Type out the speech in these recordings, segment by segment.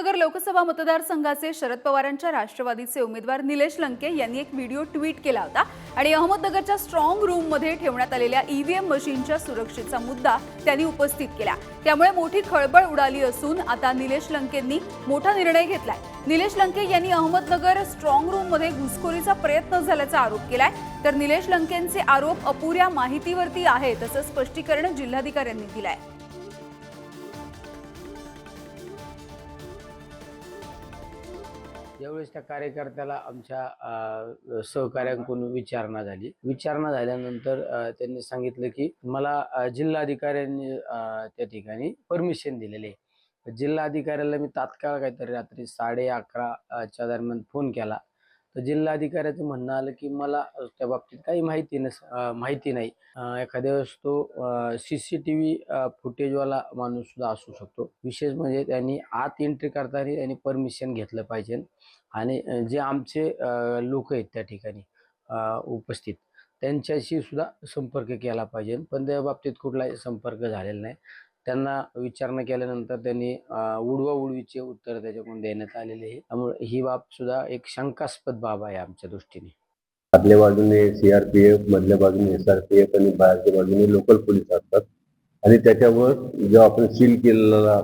अहमदनगर लोकसभा मतदारसंघाचे शरद पवारांच्या राष्ट्रवादीचे उमेदवार निलेश लंके यांनी एक व्हिडिओ ट्विट केला होता. आणि अहमदनगरच्या स्ट्रॉंग रूममध्ये ठेवण्यात आलेल्या ईव्हीएम मशीनच्या सुरक्षेचा मुद्दा त्यांनी उपस्थित केला. त्यामुळे मोठी खळबळ उडाली असून आता निलेश लंकेंनी मोठा निर्णय घेतलाय. निलेश लंके यांनी अहमदनगर स्ट्रॉंग रूममध्ये घुसखोरीचा प्रयत्न झाल्याचा आरोप केलाय. तर निलेश लंकेंचे आरोप अपुऱ्या माहितीवरती आहेत असं स्पष्टीकरण जिल्हाधिकाऱ्यांनी दिलंय. यावेळेस त्या कार्यकर्त्याला आमच्या सहकार्यांकडून सहकाऱ्यांकडून विचारणा झाली. विचारणा झाल्यानंतर त्यांनी सांगितलं की मला जिल्हाधिकाऱ्यांनी त्या ठिकाणी परमिशन दिलेली आहे. जिल्हाधिकाऱ्याला मी तात्काळ काहीतरी रात्री साडे अकराच्या दरम्यान फोन केला. तर जिल्हाधिकाऱ्याचं म्हणणं आलं की मला त्या बाबतीत काही माहिती नस माहिती नाही. एखाद्या वेळेस तो सी सी टी व्ही फुटेजवाला माणूस सुद्धा असू शकतो. विशेष म्हणजे त्यांनी आत एंट्री करताना त्यांनी परमिशन घेतलं पाहिजे. आणि जे आमचे लोक आहेत त्या ठिकाणी उपस्थित त्यांच्याशी सुद्धा संपर्क केला पाहिजे. पण त्या बाबतीत कुठलाही संपर्क झालेला नाही. त्यांना विचारणा केल्यानंतर त्यांनी उडवा उडवीचे उत्तर त्याच्याकडून देण्यात आलेले आहे. त्यामुळे ही बाब सुद्धा एक शंकास्पद बाब आहे आमच्या दृष्टीने. आतल्या बाजूने सीआरपीएफ मधल्या बाजूने एसआरपीएफ आणि बाहेरच्या बाजूने लोकल पोलीस असतात. आणि त्याच्यावर जो आपण सील केलेला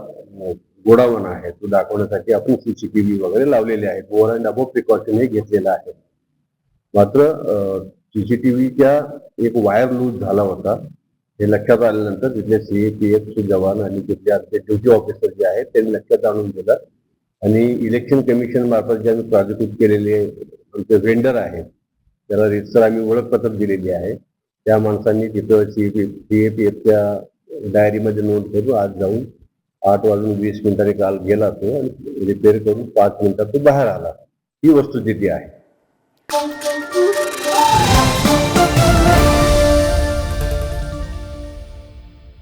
गोडावण आहे तो दाखवण्यासाठी आपण सीसीटीव्ही वगैरे लावलेले आहेत. ओव्हर अँड अबोव प्रिकॉशन हे घेतलेलं आहे. मात्र सीसीटीव्हीच्या एक वायर लूज झाला होता. हे लक्षात आल्यानंतर तिथले सीएपीएफचे जवान आणि तिथले आमचे ड्युटी ऑफिसर जे आहेत त्यांनी लक्षात आणून दिलं. आणि इलेक्शन कमिशन मार्फत जे आम्ही प्राधिकृत केलेले आमचे वेंडर आहेत त्याला रितसर आम्ही ओळखपत्र दिलेली आहे. त्या माणसांनी तिथं सीएपी सीएपीएफच्या डायरीमध्ये नोंद करून आज जाऊन आठ वाजून वीस मिनिटाने काल गेला तो आणि रिपेअर करून पाच मिनिटात तो बाहेर आला. ही वस्तुस्थिती आहे.